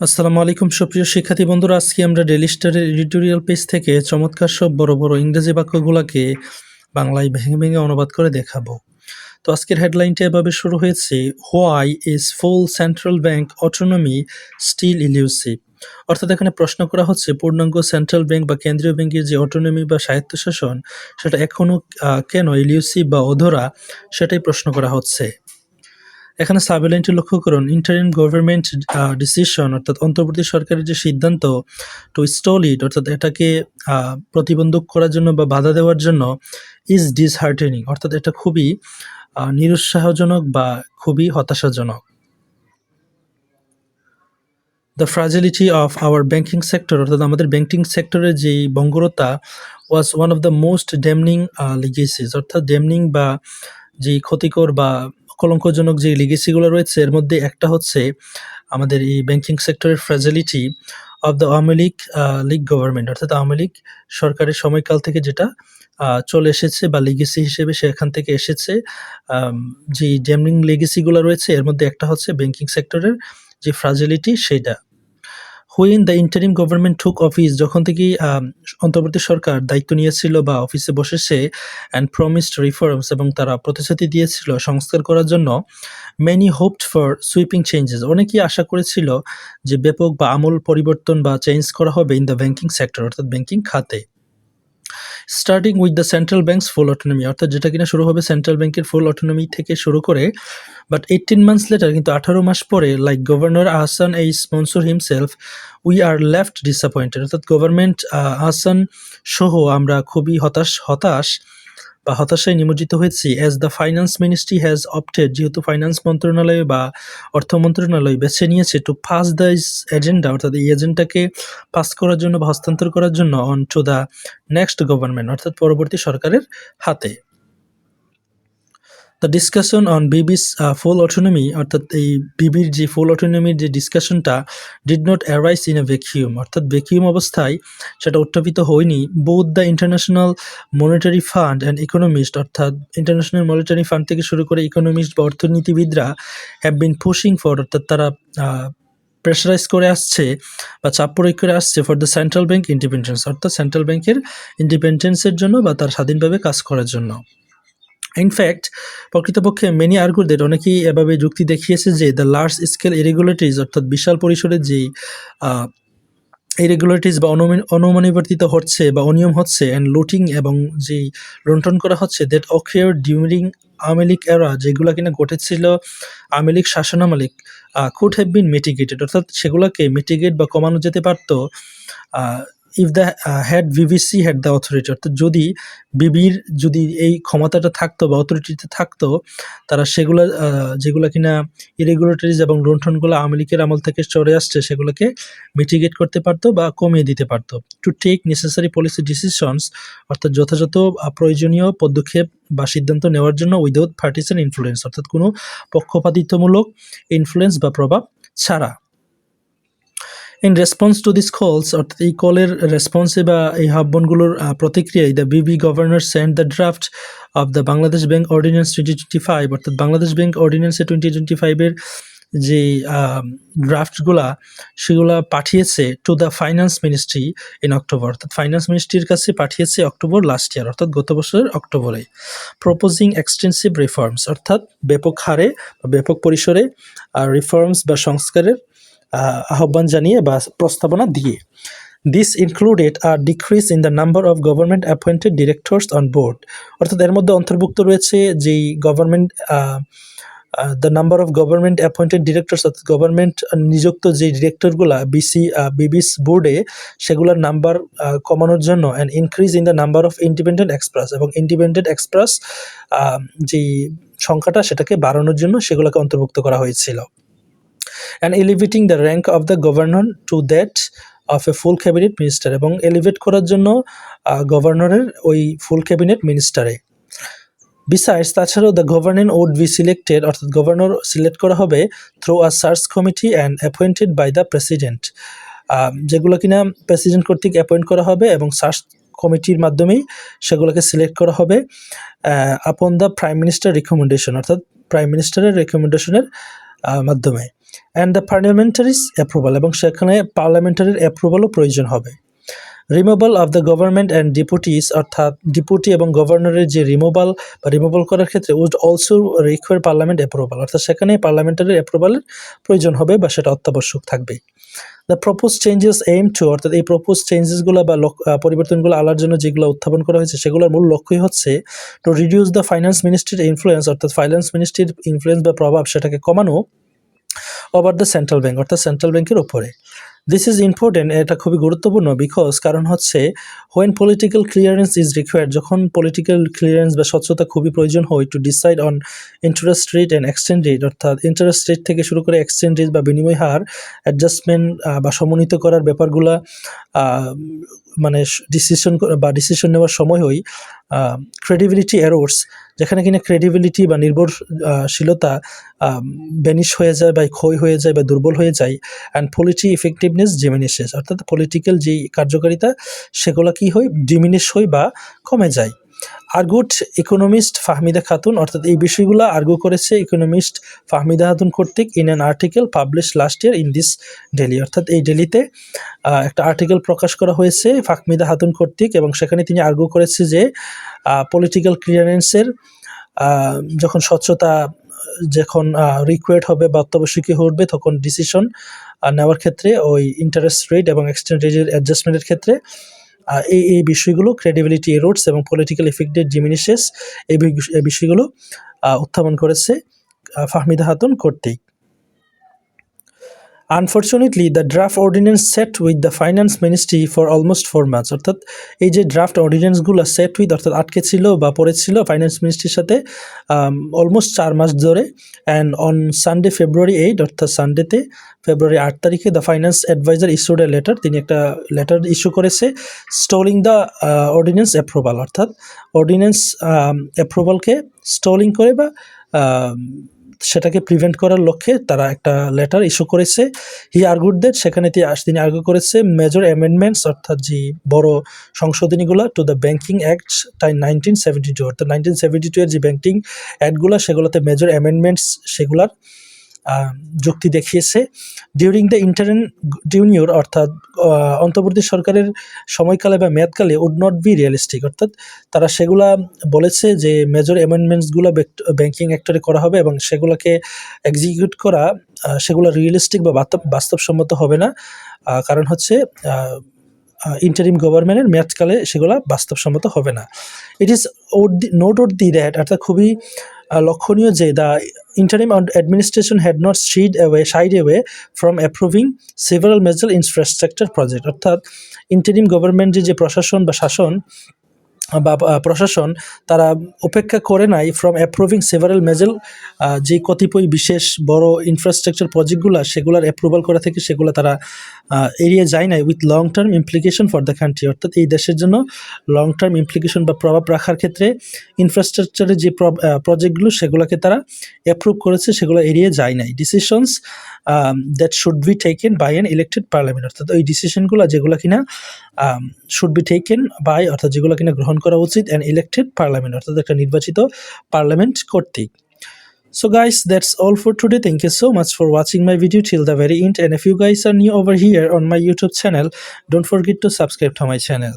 আসসালামু আলাইকুম, সুপ্রিয় শিক্ষার্থী বন্ধুরা, আজকে আমরা ডেলি স্টারের এডিটোরিয়াল পেজ থেকে চমৎকার সব বড় বড় ইংরেজি বাক্যগুলোকে বাংলায় ভেঙে ভেঙে অনুবাদ করে দেখাবো। তো আজকের হেডলাইনটা এভাবে শুরু হয়েছে why is full central bank autonomy still elusive অর্থাৎ এখানে প্রশ্ন করা হচ্ছে, পূর্ণাঙ্গ সেন্ট্রাল ব্যাংক বা কেন্দ্রীয় ব্যাংকের যে অটোনমি বা স্বায়ত্তশাসন, সেটা এখনও কেন ইলিউসিভ বা অধরা? সেটাই প্রশ্ন করা হচ্ছে। এখানে সাবলাইনটি লক্ষ্য করুন ইন্টারিম গভর্নমেন্ট ডিসিশন অর্থাৎ অন্তর্বর্তী সরকারের যে সিদ্ধান্ত টু স্টল ইট অর্থাৎ এটাকে প্রতিবন্ধক করার জন্য বা বাধা দেওয়ার জন্য ইজ ডিসহার্টেনিং অর্থাৎ এটা খুবই নিরুৎসাহজনক বা খুবই হতাশাজনক। The fragility of our banking sector অর্থাৎ আমাদের ব্যাংকিং সেক্টরের যে বঙ্গরতা was one of the most damning legacies অর্থাৎ ডেমনিং বা যে ক্ষতিকর বা কলঙ্কজনক যে লিগেসিগুলো রয়েছে, এর মধ্যে একটা হচ্ছে আমাদের এই ব্যাংকিং সেক্টরের fragility of the Awami League League government অর্থাৎ আওয়ামী লীগ সরকারের সময়কাল থেকে যেটা চলে এসেছে বা লিগেসি হিসেবে সেখান থেকে এসেছে। যে ড্যামিং লিগেসিগুলো রয়েছে, এর মধ্যে একটা হচ্ছে ব্যাংকিং সেক্টরের যে ফ্রাজিলিটি সেটা। When the interim government took office যখন থেকে অন্তর্বর্তী সরকার দায়িত্ব নিয়েছিল বা অফিসে বসেছে অ্যান্ড প্রমিসড রিফর্মস এবং তারা প্রতিশ্রুতি দিয়েছিল সংস্কার করার জন্য many hoped for sweeping changes অনেকেই আশা করেছিল যে ব্যাপক বা আমূল পরিবর্তন বা চেঞ্জ করা হবে ইন দ্য ব্যাঙ্কিং সেক্টর অর্থাৎ ব্যাংকিং খাতে। Starting with the central banks full autonomy অর্থাৎ যেটা কিনা শুরু হবে সেন্ট্রাল ব্যাংকের ফুল অটোনমি থেকে শুরু করে বাট এইটিন মান্থস লেটার কিন্তু আঠারো মাস পরে like governor Ahsan H Mansur himself we are left disappointed অর্থাৎ গভর্নমেন্ট আহসান সহ আমরা খুবই হতাশ হতাশ। বা হতাশায় নিমজ্জিত হয়েছি as the finance ministry has opted যেহেতু ফাইন্যান্স মন্ত্রণালয় বা অর্থ মন্ত্রণালয় বেছে নিয়েছে টু পাস দ্য এজেন্ডা অর্থাৎ এই এজেন্ডাকে পাস করার জন্য বা হস্তান্তর করার জন্য on to the next government অর্থাৎ পরবর্তী সরকারের হাতে। The discussion on BB's full autonomy অর্থাৎ এই বিবির যে ফুল অটোনমির যে ডিসকাশনটা did not arise in a vacuum অর্থাৎ ভ্যাকিউম অবস্থায় সেটা উত্থাপিত হয়নি। Both the International Monetary Fund and economist অর্থাৎ ইন্টারন্যাশনাল মনিটারি ফান্ড থেকে শুরু করে ইকোনমিস্ট বা অর্থনীতিবিদরা হ্যাভ বিন পুশিং ফর অর্থাৎ তারা প্রেশারাইজ করে আসছে বা চাপ প্রয়োগ করে আসছে for the central bank independence অর্থাৎ সেন্ট্রাল ব্যাংকের ইন্ডিপেন্ডেন্সের জন্য বা তার স্বাধীনভাবে কাজ করার জন্য। ইনফ্যাক্ট প্রকৃতপক্ষে মেনি আর্গুদের অনেকেই এভাবে যুক্তি দেখিয়েছে যে দ্য লার্জ স্কেল ইরেগুলেটরিজ অর্থাৎ বিশাল পরিসরের যেই ইরেগুলারিটিস বা অনুমি- অনুমানিবর্তিত হচ্ছে বা অনিয়ম হচ্ছে অ্যান্ড লুটিং এবং যেই লুণ্ঠন করা হচ্ছে দ্যাট অকেয়ার ডিউরিং আমেলিক এরা যেগুলো কিনা ঘটেছিল আমেলিক শাসনামালিক কুড হ্যাভ বিন মিটিগেটেড অর্থাৎ সেগুলোকে মিটিগেট বা কমানো যেতে পারতো if the had BB had the authority অর্থাৎ যদি বিবির যদি এই ক্ষমতাটা থাকতো বা অথরিটিতে থাকতো, তারা সেগুলো যেগুলো কিনা ইরেগুলেটরিজ এবং লুণ্ঠনগুলো আওয়ামী লীগের আমল থেকে চলে আসছে, সেগুলোকে মিটিগেট করতে পারতো বা কমিয়ে দিতে পারতো। To take necessary policy decisions অর্থাৎ যথাযথ প্রয়োজনীয় পদক্ষেপ বা সিদ্ধান্ত নেওয়ার জন্য উইদাউট পার্টিসান ইনফ্লুয়েন্স অর্থাৎ কোনো পক্ষপাতিত্বমূলক ইনফ্লুয়েন্স বা প্রভাব ছাড়া। ইন রেসপন্স টু দিস কলস অর্থাৎ এই কলের রেসপন্সে বা এই আহ্বানগুলোর আহ, প্রতিক্রিয়ায় the BB governor send the draft of the Bangladesh bank ordinance twenty twenty five অর্থাৎ বাংলাদেশ ব্যাংক অর্ডিন্যান্সে টোয়েন্টি টোয়েন্টি ফাইভের যে ড্রাফটগুলা সেগুলা পাঠিয়েছে to the finance ministry in October অর্থাৎ ফাইন্যান্স মিনিস্ট্রির কাছে পাঠিয়েছে অক্টোবর লাস্ট ইয়ার অর্থাৎ গত বছরের অক্টোবরে প্রপোজিং এক্সটেন্সিভ রিফর্মস অর্থাৎ ব্যাপক হারে ব্যাপক পরিসরে রিফর্মস বা সংস্কারের আহ্বান জানিয়ে বা প্রস্তাবনা দিয়ে। This included R decrease in the number of government appointed directors on board অর্থাৎ এর মধ্যে অন্তর্ভুক্ত রয়েছে যেই government the number of government appointed directors অর্থাৎ গভর্নমেন্ট নিযুক্ত যে ডিরেক্টরগুলা বিসি বিবিস বোর্ডে সেগুলোর নাম্বার কমানোর জন্য and increase in the number of independent experts এবং ইন্ডিপেন্ডেন্ট এক্সপ্রেস যেই সংখ্যাটা সেটাকে বাড়ানোর জন্য সেগুলোকে অন্তর্ভুক্ত করা হয়েছিল। And elevating the rank of the governor to that of a full cabinet minister এবং এলিভেট করার জন্য গভর্নরের ওই ফুল ক্যাবিনেট মিনিস্টারে বিসাইডস তাছাড়াও the governor would be selected অর্থাৎ গভর্নর সিলেক্ট করা হবে through a search committee and appointed by the president যেগুলো কিনা প্রেসিডেন্ট কর্তৃক অ্যাপয়েন্ট করা হবে এবং সার্চ কমিটির মাধ্যমেই সেগুলোকে সিলেক্ট করা হবে upon the prime minister recommendation অর্থাৎ প্রাইম মিনিস্টারের রেকমেন্ডেশনের মাধ্যমে। অ্যান্ড দ্য পার্লামেন্টারিস অ্যাপ্রুভাল এবং সেখানে পার্লামেন্টারির অ্যাপ্রুভালও প্রয়োজন হবে। Removal of the government and deputies অর্থাৎ ডিপুটি এবং গভর্নরের যে রিমুভাল বা রিমুভাল করার ক্ষেত্রে would also require parliament approval অর্থাৎ সেখানে পার্লামেন্টারির অ্যাপ্রুভালের প্রয়োজন হবে বা সেটা অত্যাবশ্যক থাকবে। The propose changes aim to অর্থাৎ এই প্রপোজ চেঞ্জেসগুলো বা পরিবর্তনগুলো আনার জন্য যেগুলো উত্থাপন করা হয়েছে, সেগুলোর মূল লক্ষ্যই হচ্ছে টু রিডিউস দ্য ফাইন্যান্স মিনিস্ট্রির ইনফ্লুয়েন্স অর্থাৎ ফাইন্যান্স মিনিস্ট্রির ইনফ্লুয়েন্স বা প্রভাব সেটাকে কমানো ওভার দ্য সেন্ট্রাল ব্যাংক অর্থাৎ সেন্ট্রাল ব্যাংকের উপরে। দিস ইজ ইম্পর্টেন্ট এটা খুবই গুরুত্বপূর্ণ বিকজ কারণ হচ্ছে when political clearance is required যখন পলিটিক্যাল ক্লিয়ারেন্স বা স্বচ্ছতা খুবই প্রয়োজন হয় to decide on interest rate and exchange rate অর্থাৎ ইন্টারেস্ট রেট থেকে শুরু করে এক্সচেঞ্জ রেট বা বিনিময় হার অ্যাডজাস্টমেন্ট বা সমন্বিত করার ব্যাপারগুলা মানে ডিসিশন বা ডিসিশন নেওয়ার সময় হই ক্রেডিবিলিটি এরোর্স যেখানে কিনা ক্রেডিবিলিটি বা নির্ভরশীলতা বেনিশ হয়ে যায় বা ক্ষয় হয়ে যায় বা দুর্বল হয়ে যায় অ্যান্ড পলিটি ইফেক্টিভনেস ডিমিনিশেস অর্থাৎ পলিটিক্যাল যেই কার্যকারিতা, সেগুলো কি হয়? ডিমিনিশ হয় বা কমে যায়। আর্গুট ইকোনমিস্ট ফাহমিদা খাতুন, অর্থাৎ এই বিষয়গুলো আর্গু করেছে ইকোনমিস্ট ফাহমিদা খাতুন কর্তৃক in an article publish last year in this daily অর্থাৎ এই ডেলিতে একটা আর্টিকেল প্রকাশ করা হয়েছে ফাহমিদা খাতুন কর্তৃক এবং সেখানে তিনি আর্গু করেছে যে পলিটিক্যাল ক্লিয়ারেন্সের যখন স্বচ্ছতা, যখন রিকোয়ার্ড হবে বা অত্যাবশ্যকীয় হবে তখন ডিসিশন নেওয়ার ক্ষেত্রে ওই ইন্টারেস্ট রেট এবং এক্সচেঞ্জ রেটের অ্যাডজাস্টমেন্টের ক্ষেত্রে। এই এই বিষয়গুলো ক্রেডিবিলিটি এরোডস এবং পলিটিক্যাল ইফেক্টেড ডিমিনিশেস এই বিষয়গুলো উত্থাপন করেছে ফাহমিদা হাতুন কর্তৃক। Unfortunately the draft ordinance set with the finance ministry for almost four months অর্থাৎ এই যে ড্রাফট অর্ডিন্যান্সগুলো সেট উইথ অর্থাৎ আটকে ছিল বা পড়েছিল ফাইন্যান্স মিনিস্ট্রির সাথে অলমোস্ট চার মাস ধরে। And on Sunday February eight অর্থাৎ সানডেতে ফেব্রুয়ারি আট তারিখে the finance adviser issued a letter তিনি একটা লেটার ইস্যু করেছে স্টলিং দ্য অর্ডিন্যান্স অ্যাপ্রুভাল অর্থাৎ অর্ডিন্যান্স অ্যাপ্রুভালকে স্টলিং করে বা আম, সেটাকে প্রিভেন্ট করার লক্ষ্যে তারা একটা লেটার ইস্যু করেছে। হি আর্গুড দ্যাট সেখানে তিনি আর্গু করেছে মেজর অ্যামেন্ডমেন্টস অর্থাৎ যে বড় সংশোধনীগুলো টু দ্য ব্যাঙ্কিং অ্যাক্ট তাই নাইনটিন সেভেন্টি টু অর্থাৎ নাইনটিন সেভেন্টি টু এর যে ব্যাঙ্কিং অ্যাক্টগুলো সেগুলোতে মেজর অ্যামেন্ডমেন্টস সেগুলার যুক্তি দেখিয়েছে। ডিউরিং দ্য ইন্টারেন ডিউনিয়র অর্থাৎ অন্তর্বর্তী সরকারের সময়কালে বা মেয়াদকালে উড নট বি রিয়েলিস্টিক অর্থাৎ তারা সেগুলা বলেছে যে মেজর অ্যামেন্ডমেন্টসগুলো ব্যাংকিং অ্যাক্টরে করা হবে এবং সেগুলোকে এক্সিকিউট করা সেগুলো রিয়েলিস্টিক বা বাস্তব- বাস্তবসম্মত হবে না। কারণ হচ্ছে ইন্টারিম গভর্নমেন্টের মেয়াদকালে সেগুলো বাস্তবসম্মত হবে না। It is note oat the that অর্থাৎ খুবই লক্ষণীয় যে the interim administration had not shied away side away from approving several major infrastructure project অর্থাৎ ইন্টারিম গভর্নমেন্টের যে প্রশাসন বা শাসন বা প্রশাসন তারা উপেক্ষা করে নাই ফ্রম অ্যাপ্রুভিং সেভারাল মেজেল যে কতিপয় বিশেষ বড় ইনফ্রাস্ট্রাকচার প্রজেক্টগুলো সেগুলোর অ্যাপ্রুভাল করা থেকে সেগুলো তারা এড়িয়ে যায় নাই with long term implication for the country অর্থাৎ এই দেশের জন্য লং টার্ম ইমপ্লিকেশন বা প্রভাব রাখার ক্ষেত্রে ইনফ্রাস্ট্রাকচারের যে প্রজেক্টগুলো সেগুলোকে তারা অ্যাপ্রুভ করেছে সেগুলো এড়িয়ে যায় নাই। Decisions that should be taken by an elected parliament অর্থাৎ ওই ডিসিশনগুলো যেগুলো কিনা শুড বি টেকেন বাই অর্থাৎ যেগুলো কিনা গ্রহণ করা উচিত অ্যান ইলেক্টেড পার্লামেন্ট অর্থাৎ একটা নির্বাচিত পার্লামেন্ট কর্তৃক So guys, that's all for today. Thank you so much for watching my video till the very end. And if you guys are new over here on my YouTube channel, don't forget to subscribe to my channel.